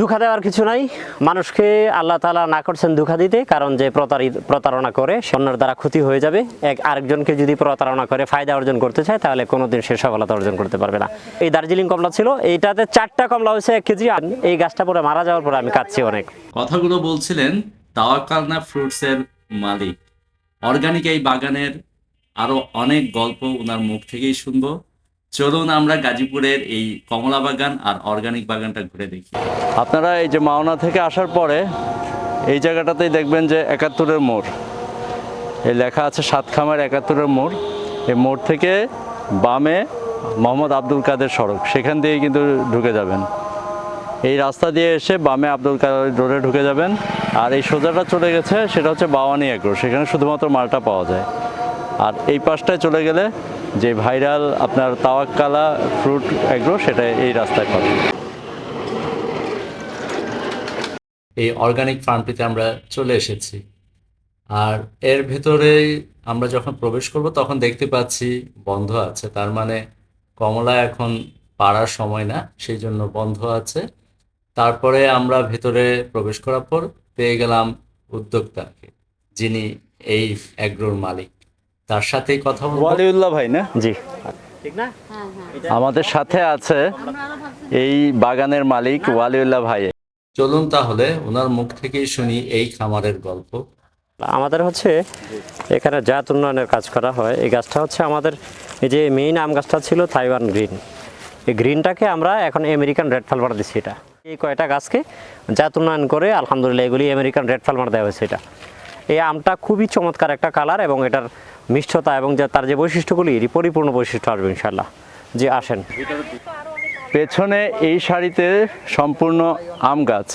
দুঃখা দেওয়ার কিছু নাই। মানুষকে আল্লাহ তালা না করছেন দুঃখা দিতে, কারণ যে প্রতারিত প্রতারণা করে অন্যের দ্বারা ক্ষতি হয়ে যাবে। এক আরেকজনকে যদি প্রতারণা করে, ফায়দা অর্জন করতে চায়, তাহলে কোনোদিন সে সফলতা অর্জন করতে পারবে না। এই দার্জিলিং কমলা ছিল, এইটাতে চারটা কমলা হয়েছে এক কেজি এই গাছটা পরে মারা যাওয়ার পরে আমি কাচ্ছি অনেক। কথাগুলো বলছিলেন তাওয়াক্কালনা ফ্রুটসের মালিক। অর্গানিক এই বাগানের আরও অনেক গল্প ওনার মুখ থেকেই শুনব। চলুন আমরা গাজীপুরের এই কমলা বাগান আর অর্গানিক বাগানটা ঘুরে দেখি। আপনারা এই যে মাওনা থেকে আসার পরে এই জায়গাটাতেই দেখবেন যে একাত্তরের মোড়। এই লেখা আছে সাতখামের একাত্তরের মোড়। এই মোড় থেকে বামে মোহাম্মদ আব্দুল কাদের সড়ক। সেখান দিয়ে কিন্তু ঢুকে যাবেন। এই রাস্তা দিয়ে এসে বামে আব্দুল কাদের রোডে ঢুকে যাবেন। আর এই সোজাটা চলে গেছে, সেটা হচ্ছে বাওয়ানি এগ্রো। সেখানে শুধুমাত্র মালটা পাওয়া যায়। আর এই পাশটায় চলে গেলে যে ভাইরাল আপনার তাওয়াক্কালা ফ্রুট এগ্রো, সেটা এই রাস্তায় পাবেন এই অর্গানিক ফার্মটিতে আমরা চলে এসেছি। আর এর ভেতরেই আমরা যখন প্রবেশ করব, তখন দেখতে পাচ্ছি বন্ধ আছে। তার মানে কমলা এখন পাড়ার সময় না, সেই জন্য বন্ধ আছে। তারপরে আমরা ভেতরে প্রবেশ করার পর পেয়ে গেলাম উদ্যোক্তাকে, যিনি এই অ্যাগ্রোর মালিক। তার সাথেই কথা বলব। ওয়ালিউল্লাহ ভাই না? জি। ঠিক না? আমাদের সাথে আছে এই বাগানের মালিক ওয়ালিউল্লাহ ভাই। চলুন তাহলে ওনার মুখ থেকেই শুনি এই খামারের গল্প। আমাদের হচ্ছে এখানে জাত উন্নয়নের কাজ করা হয়। এই গাছটা হচ্ছে আমাদের এই যে মেইন আম গাছটা ছিল তাইওয়ান গ্রিন এই গ্রিনটাকে আমরা এখন আমেরিকান রেড ফালমার দিচ্ছি এটা। এই কয়টা গাছকে জাত উন্নয়ন করে আলহামদুলিল্লাহ এগুলি আমেরিকান রেড ফালমার দেওয়া হয়েছে এটা। এই আমটা খুবই চমৎকার একটা কালার এবং এটার মিষ্টতা এবং তার যে বৈশিষ্ট্যগুলি এটি পরিপূর্ণ বৈশিষ্ট্য আসবে ইনশাল্লাহ যে আসেন। পেছনে এই শাড়িতে সম্পূর্ণ আম গাছ।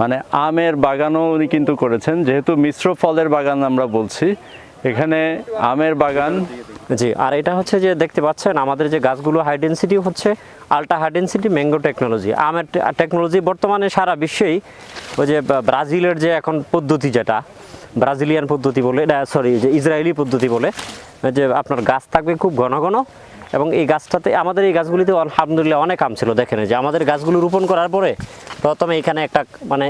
মানে আমের বাগানও উনি কিন্তু করেছেন। যেহেতু মিশ্র ফলের বাগান আমরা বলছি, এখানে আমের বাগান জি, আর এটা হচ্ছে যে দেখতে পাচ্ছেন, আমাদের যে গাছগুলো হাই ডেন্সিটি হচ্ছে ultra high density mango technology আমের টেকনোলজি বর্তমানে সারা বিশ্বেই ওই যে ব্রাজিলের যে এখন পদ্ধতি যেটা, ব্রাজিলিয়ান পদ্ধতি বলে সরি যে ইসরায়েলি পদ্ধতি বলে যে আপনার গাছ থাকবে খুব ঘন ঘন এবং এই গাছটাতে, আমাদের এই গাছগুলিতে আলহামদুলিল্লাহ অনেক আম ছিল, দেখেন যে আমাদের গাছগুলো রোপণ করার পরে প্রথমে এখানে একটা মানে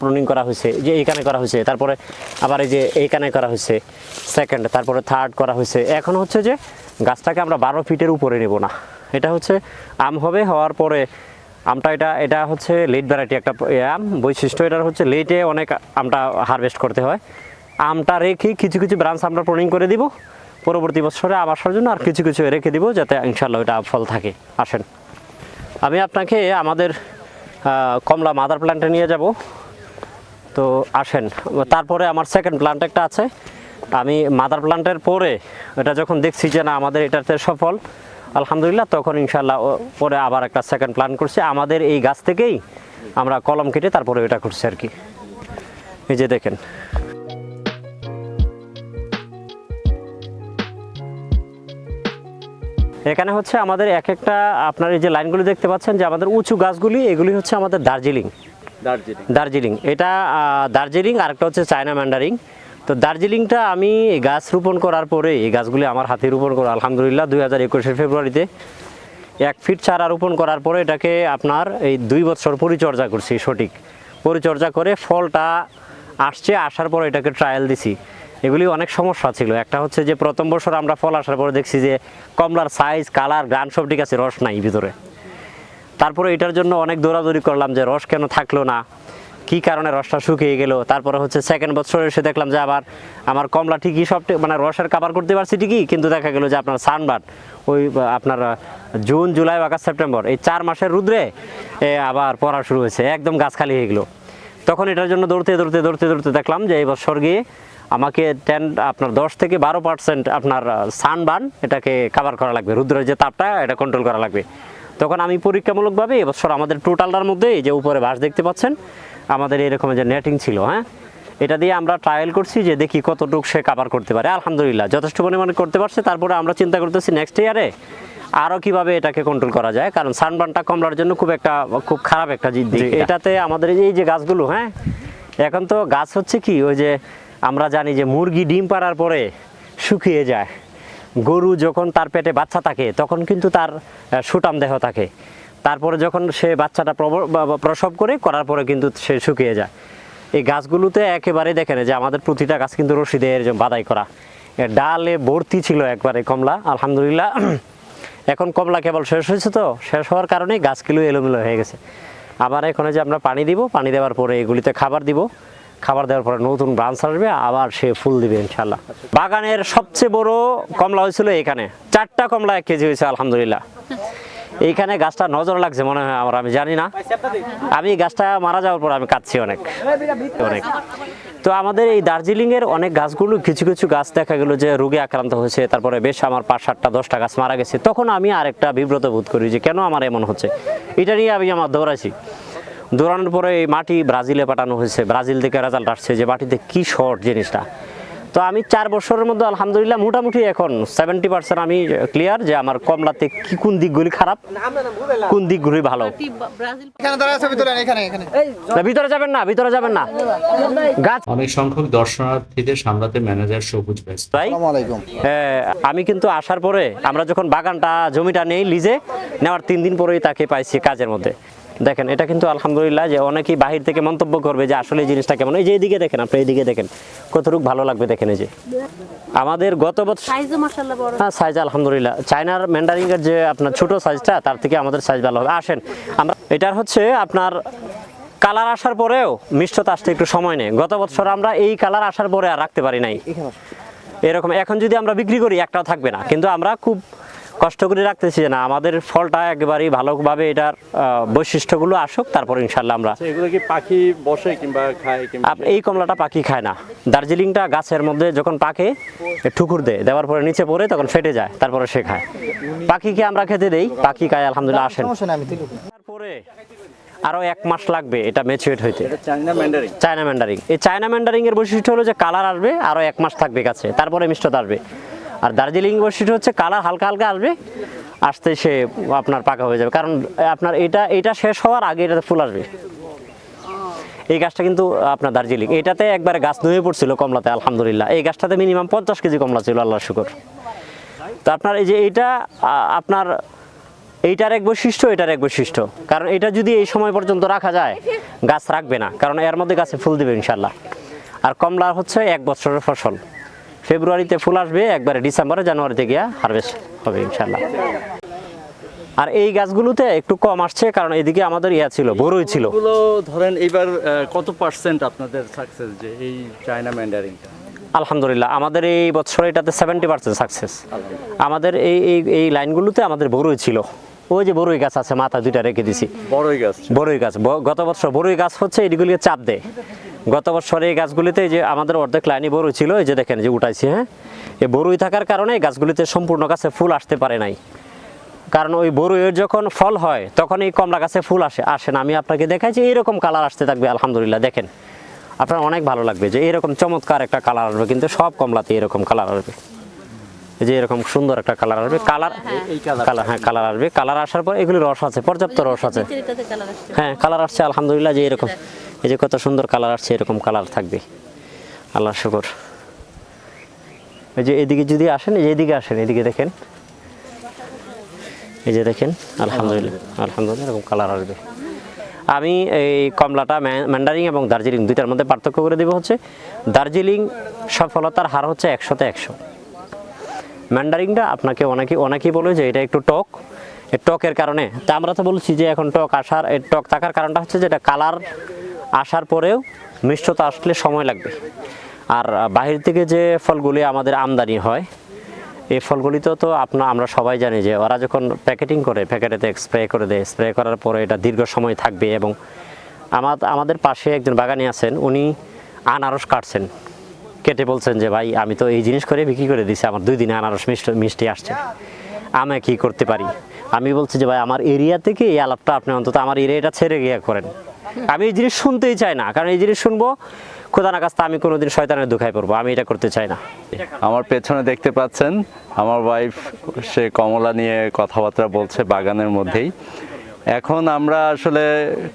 প্রুনিং করা হয়েছে যে এইখানে করা হয়েছে, তারপরে আবার এই যে এইখানে করা হয়েছে সেকেন্ড তারপরে থার্ড করা হয়েছে। এখন হচ্ছে যে গাছটাকে আমরা বারো ফিটের উপরে নেব না। এটা হচ্ছে আম হবে, হওয়ার পরে আমটা এটা এটা হচ্ছে লেট ভ্যারাইটি একটা আম, বৈশিষ্ট্য এটার হচ্ছে লেটে অনেক আমটা হারভেস্ট করতে হয়। আমটা রেখে কিছু কিছু ব্রাঞ্চ আমরা প্রুনিং করে দিব। পরবর্তী বছরে আবার জন্য আর কিছু কিছু রেখে দিব যাতে ইনশাল্লাহ এটা ফল থাকে। আসেন। আমি আপনাকে আমাদের কমলা মাদার প্ল্যান্টে নিয়ে যাব। তো আসেন, তারপরে আমার সেকেন্ড প্ল্যান্ট একটা আছে। আমি মাদার প্ল্যান্টের পরে এটা যখন দেখছি যে না, আমাদের এটাতে সফল, আলহামদুলিল্লাহ তখন ইনশাল্লাহ পরে আবার একটা সেকেন্ড প্ল্যান করছি। আমাদের এই গাছ থেকেই আমরা কলম কেটে তারপরে এটা করছি আর কি। এই যে দেখেন এখানে হচ্ছে আমাদের এক একটা আপনার এই যে লাইনগুলি দেখতে পাচ্ছেন যে আমাদের উঁচু গাছগুলি এগুলি হচ্ছে আমাদের দার্জিলিং। দার্জিলিং। দার্জিলিং। এটা দার্জিলিং আরেকটা হচ্ছে চায়না ম্যান্ডারিং। তো দার্জিলিংটা আমি গাছ রোপণ করার পরে এই গাছগুলি আমার হাতে রোপণ করা আলহামদুলিল্লাহ দুই হাজার একুশের ফেব্রুয়ারিতে এক ফিট চারা রোপণ করার পরে এটাকে আপনার এই দুই বছর পরিচর্যা করছি সঠিক। পরিচর্যা করে ফলটা আসছে আসার পরে এটাকে ট্রায়াল দিছি। এগুলি অনেক সমস্যা ছিল। একটা হচ্ছে যে প্রথম বছর আমরা ফল আসার পরে দেখছি যে কমলার সাইজ কালার গ্রান সব ঠিক আছে, রস নাই ভিতরে। তারপরে এটার জন্য অনেক দৌড়াদৌড়ি করলাম যে রস কেন থাকল না, কি কারণে রসটা শুকিয়ে গেল। তারপরে হচ্ছে সেকেন্ড বছর এসে দেখলাম যে আবার আমার কমলা ঠিকই সব মানে রসের কাবার করতে পারছি ঠিকই, কিন্তু দেখা গেল যে আপনার সানবার্ন ওই, আপনার জুন, জুলাই আগস্ট সেপ্টেম্বর, এই চার মাসের রুদ্রে এ আবার পড়া শুরু হয়েছে, একদম গাছ খালি হয়ে গেলো। তখন এটার জন্য দৌড়তে দৌড়তে দৌড়তে দৌড়তে দেখলাম যে এই বছর গিয়ে আমাকে টেন আপনার দশ থেকে বারো পার্সেন্ট আপনার সানবার্ন এটাকে কাভার করা লাগবে। রুদ্রের যে তাপটা এটা কন্ট্রোল করা লাগবে। তখন আমি পরীক্ষামূলকভাবে এবছর আমাদের টোটালটার মধ্যে এই যে উপরে বাস দেখতে পাচ্ছেন আমাদের এরকম যে নেটিং ছিল হ্যাঁ? এটা দিয়ে আমরা ট্রায়াল করছি যে দেখি কতটুকু সে কাভার করতে পারে। আলহামদুলিল্লাহ যথেষ্ট পরিমাণে করতে পারছে। তারপরে আমরা চিন্তা করতেছি নেক্সট ইয়ারে আরও কীভাবে এটাকে কন্ট্রোল করা যায়। কারণ সানবার্নটা কমলার জন্য খুব একটা খুব খারাপ একটা জিনিস এটাতে আমাদের এই যে গাছগুলো হ্যাঁ? এখন তো গাছ হচ্ছে কি ওই যে আমরা জানি যে মুরগি ডিম পাড়ার পরে শুকিয়ে যায়। গরু যখন তার পেটে বাচ্চা থাকে, তখন কিন্তু তার সুটাম দেহ থাকে। তারপরে যখন সে বাচ্চাটা প্রসব করে, করার পরে কিন্তু সে শুকিয়ে যায়। এই গাছগুলোতে একেবারে দেখেন যে আমাদের প্রতিটা গাছ কিন্তু রশিদের বাদাই করা। ডালে ভর্তি ছিল একবারে কমলা, আলহামদুলিল্লাহ। এখন কমলা কেবল শেষ হয়েছে তো, শেষ হওয়ার কারণে গাছগুলো এলোমেলো হয়ে গেছে। আবার এখন যে আমরা পানি দিব, পানি দেওয়ার পরে এগুলিতে খাবার দিব। খাবার দেওয়ার পরে নতুন ব্রাঞ্চ আসবে, আবার সে ফুল দিবে ইনশাল্লাহ বাগানের সবচেয়ে বড় কমলা হয়েছিল এখানে। চারটা কমলা এক কেজি হয়েছে, আলহামদুলিল্লাহ। এইখানে গাছটা নজর লাগছে মনে হয় আমার, আমি জানি না। আমি গাছটা মারা যাওয়ার পর আমি কাঁদছি অনেক অনেক। তো আমাদের এই দার্জিলিং এর অনেক গাছগুলো, কিছু কিছু গাছ দেখা গেলো যে রোগে আক্রান্ত হয়েছে, তারপরে বেশ আমার পাঁচ সাতটা, দশটা গাছ মারা গেছে। তখন আমি আরেকটা বিব্রত বোধ করি যে কেন আমার এমন হচ্ছে? এটা নিয়ে আমি আমার দৌড়াইছি। দৌড়ানোর পরে এই মাটি ব্রাজিলে পাঠানো হয়েছে। ব্রাজিল থেকে রেজাল্ট আসছে যে মাটিতে কি শর্ট জিনিসটা। তো আমি চার বছরের মধ্যে আলহামদুলিল্লাহ মোটামুটি এখন সেভেন্টি পার্সেন্ট আমি ক্লিয়ার যে আমার কমলাতে কি কোন দিকগুলি খারাপ কোন দিকগুলি ভালো। ভিতরে এখানে এখানে। না, ভিতরে যাবেন না ভিতরে যাবেন না। গাছ অনেক সংখ্যক দর্শনার্থীদের সামলাতে ম্যানেজার সবুজ ব্যস্ত হ্যাঁ, আমি কিন্তু আসার পরে আমরা যখন বাগানটা জমিটা নেই লিজে নেওয়ার তিন দিন পরেই তাকে পাইছি কাজের মধ্যে। দেখেন এটা কিন্তু আলহামদুলিল্লাহ যে অনেকেই বাহির থেকে মন্তব্য করবে যে আসলে এই জিনিসটা কেমন। এই যে এইদিকে দেখেন আপনি এইদিকে দেখেন কতটুকু ভালো লাগবে দেখেন এই যে। আমাদের গত বছর সাইজও মাশাআল্লাহ বড়। হ্যাঁ সাইজ আলহামদুলিল্লাহ। চায়নার ম্যান্ডারিং এর যে আপনার ছোট সাইজটা তার থেকে আমাদের সাইজ ভালো হবে। আসেন আমরা এটার হচ্ছে আপনার কালার আসার পরেও মিষ্টতা আসতে একটু সময় নেই গত বছর আমরা এই কালার আসার পরে আর রাখতে পারি নাই। এরকম এখন যদি আমরা বিক্রি করি একটাও থাকবে না। কিন্তু আমরা খুব কষ্ট করে রাখতেছি না আমাদের ফলটা একেবারেই ভালোভাবে এটার বৈশিষ্ট্যগুলো আসুক তারপর ইনশাল্লাহ আমরা আচ্ছা, এগুলো কি পাখি বসে কিংবা খায় এই কমলাটা পাখি খায় না। দার্জিলিংটা গাছের মধ্যে যখন পাকে ঠুকুর দেয় দেওয়ার পরে নিচে পড়ে তখন ফেটে যায় তারপরে সে খায়। পাখিকে আমরা খেতে দেই পাখি খায় আলহামদুলিল্লাহ আসেন। তারপরে আরও এক মাস লাগবে এটা ম্যাচুয়েট হইতে। চায়না ম্যান্ডারিং এই চায়না ম্যান্ডারিং এর বৈশিষ্ট্য হলো যে কালার আসবে আরও এক মাস থাকবে গাছে তারপরে মিষ্টতা আসবে। আর দার্জিলিং বৈশিষ্ট্য হচ্ছে কালার হালকা হালকা আসবে, আসতে সে আপনার পাকা হয়ে যাবে। কারণ আপনার এটা এটা শেষ হওয়ার আগে এটাতে ফুল আসবে। এই গাছটা কিন্তু আপনার দার্জিলিং। এটাতে একবারে গাছ নুয়ে পড়ছিল কমলাতে, আলহামদুলিল্লাহ। এই গাছটাতে মিনিমাম পঞ্চাশ কেজি কমলা ছিল আল্লাহ শুকর। তো আপনার এই যে এইটা আপনার এইটার এক বৈশিষ্ট্য, এটার এক বৈশিষ্ট্য। কারণ এটা যদি এই সময় পর্যন্ত রাখা যায়, গাছ রাখবে না। কারণ এর মধ্যে গাছে ফুল দেবে ইনশাল্লাহ আর কমলা হচ্ছে এক বছরের ফসল। ফেব্রুয়ারিতে ফুল আসবে একবারে ডিসেম্বরে জানুয়ারিতে গিয়া হারভেস্ট হবে ইনশাল্লাহ আর এই গাছগুলোতে একটু কম আসছে কারণ এদিকে আমাদের ইয়া ছিল বড়ই ছিল। ধরেন এইবার কত পার্সেন্ট আপনাদের সাকসেস যে এই চায়না ম্যান্ডারিংটা আলহামদুলিল্লাহ আমাদের এই বছর এটাতে সেভেন্টি পার্সেন্ট সাকসেস আমাদের এই এই এই লাইনগুলোতে আমাদের বড়ই ছিল। ওই যে বড়ই গাছ আছে মাথা দুইটা রেখে দিছি। বড়ই গাছ। বড়ই গাছ গত বছর বড়ই গাছ হচ্ছে এদিগুলিকে চাপ দেয়। গত বছর এই গাছগুলিতে যে আমাদের অর্ধেক লাইনে বড়ই ছিল এই যে দেখেন যে উঠাইছি হ্যাঁ? এই বরুই থাকার কারণে এই গাছগুলিতে সম্পূর্ণ গাছে ফুল আসতে পারে নাই। কারণ ওই বড়ইয়ের যখন ফল হয় তখন এই কমলা গাছে ফুল আসে আসে না। আমি আপনাকে দেখাইছি এইরকম কালার আসতে থাকবে আলহামদুলিল্লাহ দেখেন। আপনার অনেক ভালো লাগবে যে এরকম চমৎকার একটা কালার আসবে কিন্তু সব কমলাতে এরকম কালার আসবে। এই যে এরকম সুন্দর একটা কালার আসবে কালার এই কালার কালার হ্যাঁ কালার আসবে। কালার আসার পর এগুলি রস আছে পর্যাপ্ত রস আছে। হ্যাঁ কালার আসছে আলহামদুলিল্লাহ যে এরকম এই যে কত সুন্দর কালার আসছে, এরকম কালার থাকবে। আল্লাহ শুকর। এই যে এদিকে যদি আসেন, এই যে এদিকে আসেন, এদিকে দেখেন। এই যে দেখেন, আলহামদুলিল্লাহ আলহামদুলিল্লাহ, এরকম কালার আসবে। আমি এই কমলাটা ম্যা- ম্যান্ডারিং এবং দার্জিলিং দুইটার মধ্যে পার্থক্য করে দেবো হচ্ছে, দার্জিলিং সফলতার হার হচ্ছে একশোতে একশো। ম্যান্ডারিংটা আপনাকে অনেকে, অনেকেই বলে যে এটা একটু টক। টকের কারণে, তা আমরা তো বলছি যে এখন টক আসার টক থাকার কারণটা হচ্ছে যে এটা কালার আসার পরেও মিষ্টতা আসলে সময় লাগবে। আর বাহির থেকে যে ফলগুলি আমাদের আমদানি হয়, এই ফলগুলিতে তো আপনার আমরা সবাই জানি যে ওরা যখন প্যাকেটিং করে, প্যাকেটেতে স্প্রে করে দেয়, স্প্রে করার পরে এটা দীর্ঘ সময় থাকবে এবং আমার আমাদের পাশে একজন বাগানি আছেন, উনি আনারস কাটছেন। কেটে বলছেন যে, ভাই, আমি তো এই জিনিস করে বিক্রি করে দিছি, আমার দুই দিনে আনারস মিষ্টি মিষ্টি আসছে। আমি কি করতে পারি? আমি বলছি যে, ভাই, আমার এরিয়া থেকে এই আলাপটা আপনি অন্তত আমার এরিয়াটা ছেড়ে গিয়ে করেন। আমি এই জিনিস শুনতেই চাই না। কারণ এই জিনিস শুনব, খোদা না কাছতে আমি কোনোদিন শয়তানের দুঃখায় পড়ব, আমি এটা করতে চাই না। আমার পেছনে দেখতে পাচ্ছেন, আমার ওয়াইফ সে কমলা নিয়ে কথাবার্তা বলছে বাগানের মধ্যেই। এখন আমরা আসলে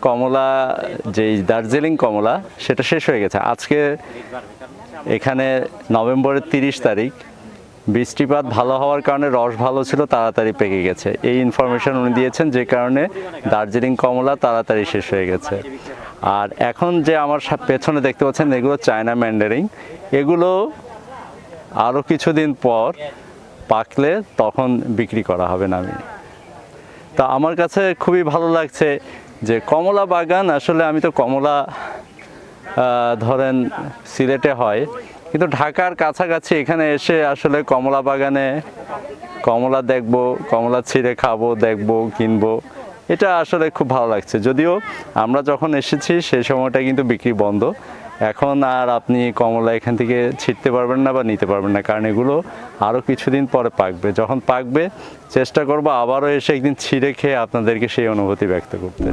কমলা, যেই দার্জিলিং কমলা, সেটা শেষ হয়ে গেছে। আজকে এখানে নভেম্বরের তিরিশ তারিখ বৃষ্টিপাত ভালো হওয়ার কারণে রস ভালো ছিল, তাড়াতাড়ি পেকে গেছে। এই ইনফরমেশন উনি দিয়েছেন যে কারণে দার্জিলিং কমলা তাড়াতাড়ি শেষ হয়ে গেছে। আর এখন যে আমার পেছনে দেখতে পাচ্ছেন, এগুলো চায়না ম্যান্ডারিং এগুলো আরও কিছুদিন পর পাকলে তখন বিক্রি করা হবে নামি। তা আমার কাছে খুবই ভালো লাগছে যে কমলা বাগান, আসলে আমি তো কমলা ধরেন সিলেটে হয় কিন্তু ঢাকার কাছাকাছি এখানে এসে আসলে কমলা বাগানে কমলা দেখব, কমলা ছিঁড়ে খাব, দেখব, কিনবো। এটা আসলে খুব ভালো লাগছে। যদিও আমরা যখন এসেছি সেই সময়টা কিন্তু বিক্রি বন্ধ। এখন আর আপনি কমলা এখান থেকে ছিঁড়তে পারবেন না বা নিতে পারবেন না, কারণ এগুলো আরও কিছুদিন পরে পাকবে। যখন পাকবে, চেষ্টা করব আবারও এসে একদিন ছিঁড়ে খেয়ে আপনাদেরকে সেই অনুভূতি ব্যক্ত করতে।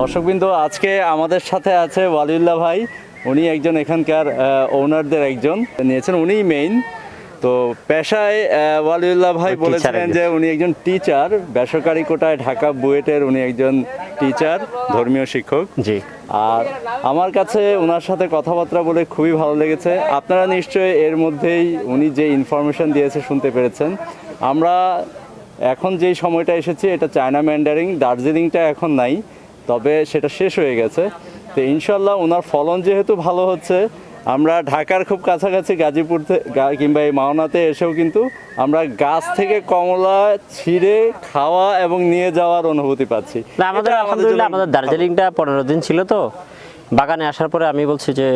দর্শকবৃন্দ আজকে আমাদের সাথে আছে ওয়ালিউল্লাহ ভাই। উনি একজন এখানকার ওনারদের একজন। নিয়েছেন উনিই মেইন তো পেশায় ওয়ালিউল্লাহ ভাই বলেছিলেন যে উনি একজন টিচার বেসরকারি কোটায় ঢাকা বুয়েটের উনি একজন টিচার ধর্মীয় শিক্ষক। জি। আর আমার কাছে ওনার সাথে কথাবার্তা বলে খুবই ভালো লেগেছে। আপনারা নিশ্চয়ই এর মধ্যেই উনি যে ইনফরমেশন দিয়েছে শুনতে পেরেছেন। আমরা এখন যেই সময়টা এসেছি এটা চায়না ম্যান্ডারিং দার্জিলিংটা এখন নাই। তবে সেটা শেষ হয়ে গেছে। তো ইনশাল্লাহ ওনার ফলন যেহেতু ভালো হচ্ছে আমরা ঢাকার খুব কাছাকাছি গাজীপুর থেকে কিংবা এই মাওনাতে এসেও কিন্তু আমরা গাছ থেকে কমলা ছিঁড়ে খাওয়া এবং নিয়ে যাওয়ার অনুভূতি পাচ্ছি। আমাদের আলহামদুলিল্লাহ আমাদের দার্জিলিংটা পনেরো দিন ছিল তো। বাগানে আসার পরে আমি বলছি যে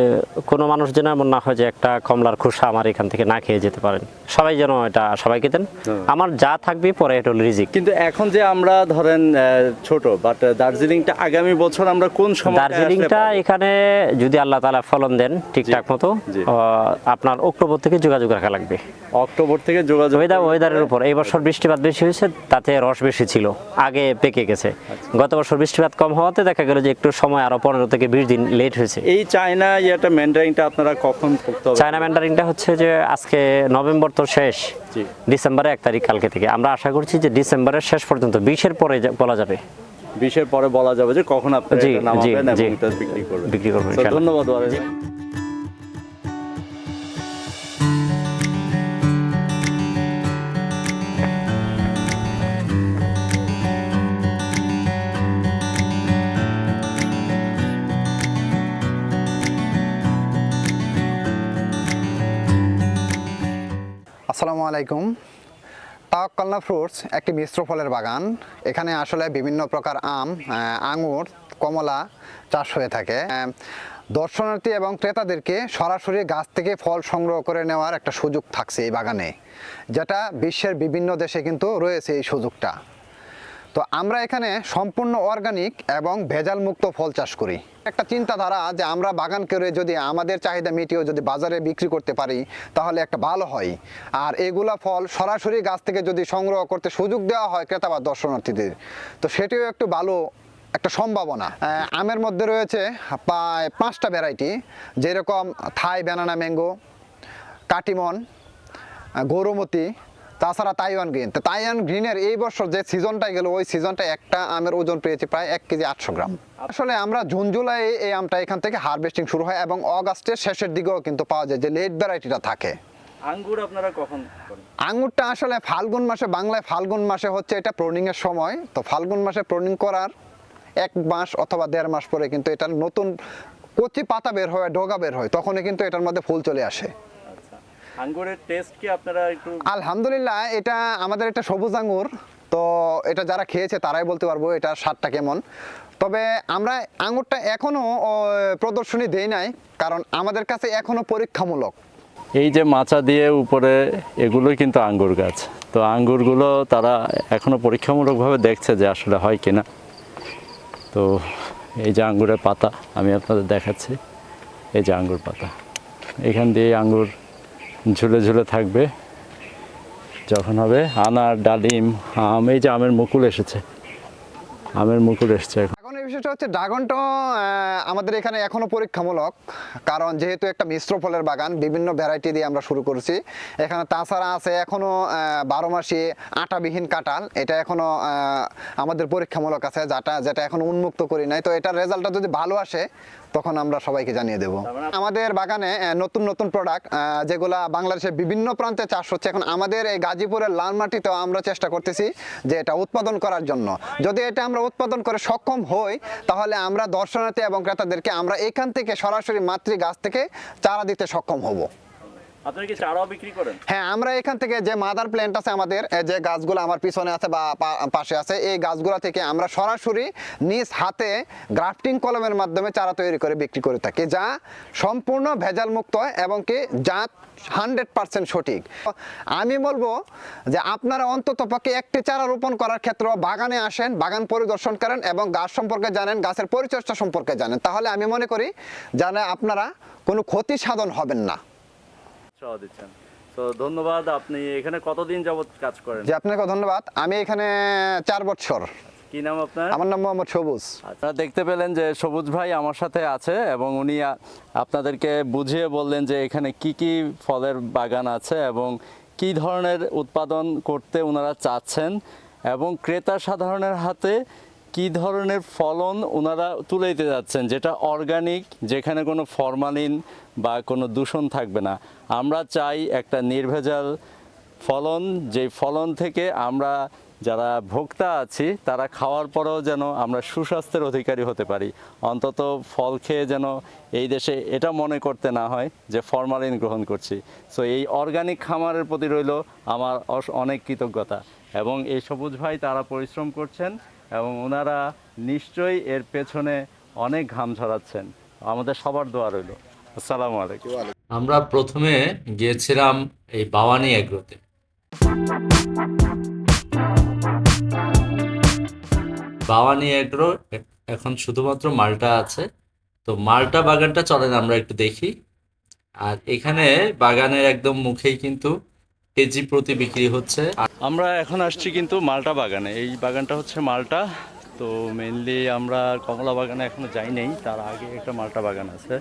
কোনো মানুষ যেন এমন না হয় যে একটা কমলার খোসা আমার এখান থেকে না খেয়ে যেতে পারেন। সবাই যেন এটা সবাইকে দেন। আমার যা থাকবে পরে এটা রিজিক। কিন্তু এখন যে আমরা ধরেন ছোট বাট দার্জিলিংটা আগামী বছর আমরা কোন সময় দার্জিলিংটা এখানে যদি আল্লাহ তালা ফলন দেন ঠিকঠাক মতো আপনার অক্টোবর থেকে যোগাযোগ রাখা লাগবে। অক্টোবর থেকে যোগাযোগ ওয়েদার ওয়েদারের উপর। এই বছর বৃষ্টিপাত বেশি হয়েছে তাতে রস বেশি ছিল। আগে পেকে গেছে। গত বছর বৃষ্টিপাত কম হওয়াতে দেখা গেল যে একটু সময় আরও পনেরো থেকে বিশ দিন লেট হয়েছে। এই চায়না ইয়েটা ম্যান্ডারিংটা আপনারা কখন করতে হবে? চায়না ম্যান্ডারিংটা হচ্ছে যে আজকে নভেম্বর তো শেষ জি। ডিসেম্বরের এক তারিখ কালকে থেকে। আমরা আশা করছি যে ডিসেম্বরের শেষ পর্যন্ত বিশের পরে বলা যাবে। বিশের পরে বলা যাবে যে কখন আপনারা নামাবেন এবং বিক্রি করবেন। বিক্রি করবেন। ধন্যবাদ আলাইকুম। তাওয়াক্কালনা ফ্রুটস একটি মিশ্র ফলের বাগান। এখানে আসলে বিভিন্ন প্রকার আম আঙুর, কমলা চাষ হয়ে থাকে। দর্শনার্থী এবং ক্রেতাদেরকে সরাসরি গাছ থেকে ফল সংগ্রহ করে নেওয়ার একটা সুযোগ থাকছে এই বাগানে, যেটা বিশ্বের বিভিন্ন দেশে কিন্তু রয়েছে এই সুযোগটা। তো আমরা এখানে সম্পূর্ণ অর্গানিক এবং ভেজাল মুক্ত ফল চাষ করি। একটা চিন্তাধারা যে আমরা বাগান করে যদি আমাদের চাহিদা মিটিয়েও যদি বাজারে বিক্রি করতে পারি, তাহলে একটা ভালো হয়। আর এগুলা ফল সরাসরি গাছ থেকে যদি সংগ্রহ করতে সুযোগ দেওয়া হয় ক্রেতা বা দর্শনার্থীদের, তো সেটিও একটু ভালো একটা সম্ভাবনা। আমের মধ্যে রয়েছে প্রায় পাঁচটা ভ্যারাইটি যেরকম Thai banana mango Katimon Gourmati তাছাড়া তাইওয়ান গ্রিন। তো তাইওয়ান গ্রিনের এই বছর যে সিজনটা গেল ওই সিজনটা একটা আমের ওজন পেয়েছি প্রায় এক কেজি আটশো গ্রাম। আসলে আমরা জুন জুলাই এই আমটা এখান থেকে হারভেস্টিং শুরু হয় এবং অগাস্টের শেষের দিকেও কিন্তু পাওয়া যায় যে লেট ভ্যারাইটিটা থাকে। আঙ্গুর আপনারা কখন আঙুরটা আসলে ফাল্গুন মাসে বাংলায় ফাল্গুন মাসে হচ্ছে এটা প্রনিং এর সময়। তো ফাল্গুন মাসে প্রনিং করার এক মাস অথবা দেড় মাস পরে কিন্তু এটার নতুন কচি পাতা বের হয় ডগা বের হয় তখনই কিন্তু এটার মধ্যে ফুল চলে আসে। আঙ্গুরের টেস্ট কি আপনারা একটু আলহামদুলিল্লাহ এটা আমাদের একটা সবুজ আঙ্গুর। তো এটা যারা খেয়েছে তারাই বলতে পারব এটা স্বাদটা কেমন। তবে আমরা আঙুরটা এখনও প্রদর্শনী দেই নাই কারণ আমাদের কাছে এখনও পরীক্ষামূলক। এই যে মাচা দিয়ে উপরে এগুলোই কিন্তু আঙ্গুর গাছ। তো আঙ্গুরগুলো তারা এখনও পরীক্ষামূলকভাবে দেখছে যে আসলে হয় কিনা। তো এই যে আঙ্গুরের পাতা আমি আপনাদের দেখাচ্ছি। এই যে আঙ্গুর পাতা। এখান দিয়ে আঙ্গুর ঝুলে ঝুলে থাকবে। যখন হবে আনার ডালিম, আম, এই যে আমের মুকুল এসেছে। আমের মুকুল এসেছে এখন। বিষয়টা হচ্ছে ড্রাগনটা আমাদের এখানে এখনও পরীক্ষামূলক কারণ যেহেতু একটা মিশ্র ফলের বাগান বিভিন্ন ভ্যারাইটি দিয়ে আমরা শুরু করছি। এখানে তাছাড়া আছে এখনও বারো মাসি আটাবিহীন কাঁঠাল এটা এখনও আমাদের পরীক্ষামূলক আছে যেটা যেটা এখনও উন্মুক্ত করি নাই। তো এটার রেজাল্টটা যদি ভালো আসে তখন আমরা সবাইকে জানিয়ে দেব। আমাদের বাগানে নতুন নতুন প্রোডাক্ট যেগুলা বাংলাদেশের বিভিন্ন প্রান্তে চাষ হচ্ছে এখন আমাদের এই গাজীপুরের লাল মাটিতেও আমরা চেষ্টা করতেছি যে এটা উৎপাদন করার জন্য। যদি এটা আমরা উৎপাদন করে সক্ষম হই তাহলে আমরা দর্শনার্থী এবং ক্রেতাদেরকে আমরা এখান থেকে সরাসরি মাতৃ গাছ থেকে চারা দিতে সক্ষম হব। আপনারা কি চারাও বিক্রি করেন? হ্যাঁ আমরা এখান থেকে যে মাদার প্ল্যান্ট আছে আমাদের যে গাছগুলো আমার পিছনে আছে বা পাশে আছে এই গাছগুলো থেকে আমরা সরাসরি নিজ হাতে গ্রাফটিং কলমের মাধ্যমে চারা তৈরি করে বিক্রি করে থাকি যা সম্পূর্ণ ভেজাল মুক্ত এবং কি জাত হান্ড্রেড পার্সেন্ট সঠিক। আমি বলব যে আপনারা অন্তত পক্ষে একটি চারা রোপণ করার ক্ষেত্রে বাগানে আসেন বাগান পরিদর্শন করেন এবং গাছ সম্পর্কে জানেন গাছের পরিচর্যা সম্পর্কে জানেন। তাহলে আমি মনে করি যেন আপনারা কোনো ক্ষতি সাধন হবেন না। দিচ্ছেন। তো ধন্যবাদ আপনি এখানে কতদিন যাবত কাজ করেন? আপনাকে ধন্যবাদ। আমি এখানে চার বছর। কি নাম আপনার? আমার নাম মোহাম্মদ সবুজ। আপনারা দেখতে পেলেন যে সবুজ ভাই আমার সাথে আছে এবং উনি আপনাদেরকে বুঝিয়ে বললেন যে এখানে কি কি ফলের বাগান আছে এবং কি ধরনের উৎপাদন করতে ওনারা চাচ্ছেন এবং ক্রেতা সাধারণের হাতে কি ধরনের ফলন ওনারা তুলে দিতে যাচ্ছেন যেটা অর্গানিক যেখানে কোনো ফরমালিন বা কোনো দূষণ থাকবে না। আমরা চাই একটা নির্ভেজাল ফলন যে ফলন থেকে আমরা যারা ভোক্তা আছি, তারা খাওয়ার পরেও যেন আমরা সুস্বাস্থ্যের অধিকারী হতে পারি। অন্তত ফল খেয়ে যেন এই দেশে এটা মনে করতে না হয় যে ফরমালিন গ্রহণ করছি। সো এই অর্গানিক খামারের প্রতি রইল আমার অনেক কৃতজ্ঞতা। এবং এই সবুজ ভাই তারা পরিশ্রম করছেন এবং ওনারা নিশ্চয়ই এর পেছনে অনেক ঘাম ঝরাচ্ছেন। আমাদের সবার দোয়া রইল। আসসালামু আলাইকুম। আমরা প্রথমে গিয়েছিলাম এই বাওয়ানি এগ্রোতে। বাওয়ানি এগ্রো এখন শুধুমাত্র মালটা আছে। তো মালটা বাগানটা চলেন আমরা একটু দেখি। আর এখানে বাগানের একদম মুখেই কিন্তু কেজি প্রতি বিক্রি হচ্ছে। আমরা এখন আসছি কিন্তু মালটা বাগানে। এই বাগানটা হচ্ছে মালটা। তো মেনলি আমরা কমলা বাগানে এখনও যাই নাই। তার আগে একটা মালটা বাগান আছে।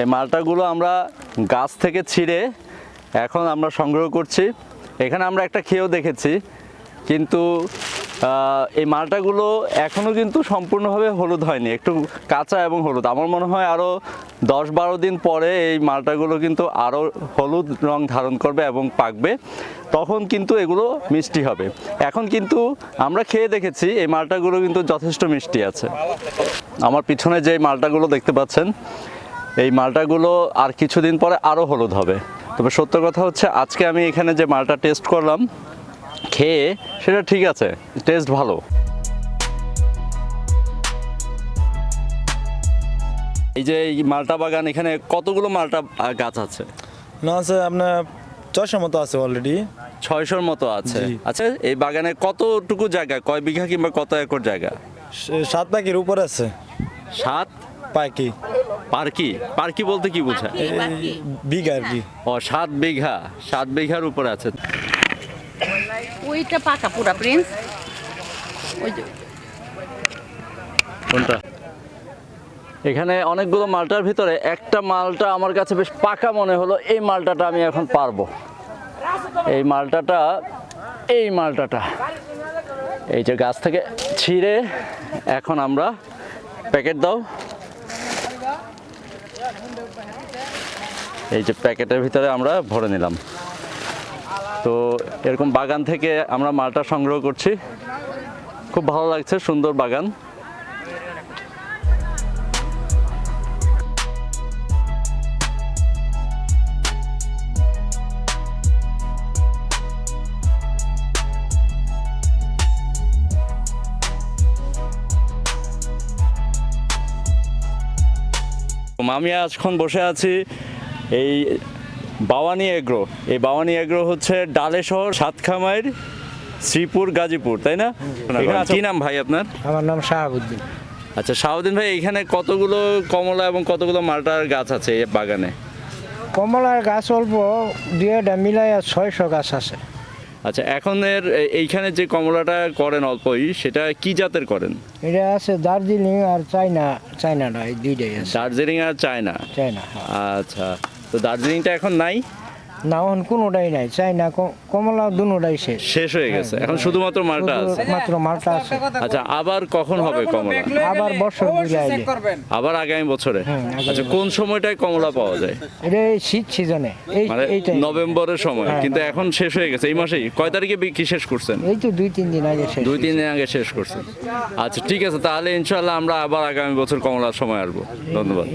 এই মালটাগুলো আমরা গাছ থেকে ছিঁড়ে এখন আমরা সংগ্রহ করছি। এখানে আমরা একটা খেয়েও দেখেছি, কিন্তু এই মালটাগুলো এখনও কিন্তু সম্পূর্ণভাবে হলুদ হয়নি, একটু কাঁচা এবং হলুদ। আমার মনে হয় আরও দশ বারো দিন পরে এই মালটাগুলো কিন্তু আরও হলুদ রং ধারণ করবে এবং পাকবে, তখন কিন্তু এগুলো মিষ্টি হবে। এখন কিন্তু আমরা খেয়ে দেখেছি এই মালটাগুলো কিন্তু যথেষ্ট মিষ্টি আছে। আমার পিছনে যে মালটাগুলো দেখতে পাচ্ছেন, এই মালটাগুলো আর কিছুদিন পরে আরও হলুদ হবে। তবে সত্য কথা হচ্ছে, আজকে আমি এখানে যে মালটা টেস্ট করলাম খেয়ে সেটা ঠিক আছে টেস্ট ভালো। এই যে এই মালটা বাগান এখানে কতগুলো মালটা আহ, গাছ আছে? না আছে আপনার ছয়শো মতো আছে অলরেডি ছয়শোর মতো আছে। জি। আচ্ছা এই বাগানে কতটুকু জায়গা? কয় বিঘা কিংবা কত একর জায়গা? সাত পাখির উপরে আছে। সাত? পাখি। পার্কি? পার্কি বলতে কি বোঝায়? বিঘা আর কি। ও সাত বিঘা। সাত বিঘার উপরে আছে। ওইটা পাকা পুরা প্রিন্স কোনটা? এখানে অনেকগুলো মালটার ভিতরে একটা মালটা আমার কাছে বেশ পাকা মনে হলো, এই মালটাটা আমি এখন পারব। এই মালটাটা এই মালটাটা। এই যে গাছ থেকে ছিঁড়ে এখন আমরা প্যাকেট দাও। এই যে প্যাকেটের ভিতরে আমরা ভরে নিলাম। তো এরকম বাগান থেকে আমরা মালটা সংগ্রহ করছি। খুব ভালো লাগছে, সুন্দর বাগান। আমি আজখন বসে আছি এই বাওয়ানি এগ্রো। এই বাওয়ানি এগ্রো হচ্ছে ডালে শহর সাতখামাইর শ্রীপুর গাজীপুর তাই না? কি নাম ভাই আপনার? আমার নাম শাহাবুদ্দিন। আচ্ছা শাহউদ্দিন ভাই এখানে কতগুলো কমলা এবং কতগুলো মালটার গাছ আছে এই বাগানে? কমলার গাছ অল্প দুইটা মিলাই ছয়শো গাছ আছে। আচ্ছা এখন এর এইখানে যে কমলাটা করেন অল্পই সেটা কি জাতের করেন? এটা আছে দার্জিলিং আর চাইনা চাইনাটা এই দুইটাই আছে। দার্জিলিং আর চায়না? চাইনা হ্যাঁ। আচ্ছা। তো দার্জিলিংটা এখন নাই? না এখন কোনোটাই নাই। চাইনা কমলা দুটাই শেষ। শেষ হয়ে গেছে। এখন শুধুমাত্র মালটা আছে। মাত্র মালটা আছে। আচ্ছা আবার কখন হবে কমলা? আবার বছর আবার আগামী বছরে? হ্যাঁ, আচ্ছা কোন সময়টায় কমলা পাওয়া যায়? এটা এই শীত সিজনে এই মানে এইটাই। নভেম্বরের সময়। হ্যাঁ, কিন্তু এখন শেষ হয়ে গেছে। এই মাসেই? কয় তারিখে বিক্রি শেষ করছেন? এই তো দুই তিন দিন আগে শেষ দুই তিন দিন আগে শেষ করছেন। আচ্ছা ঠিক আছে। তাহলে ইনশাল্লাহ আমরা আবার আগামী বছর কমলার সময় আসব। ধন্যবাদ।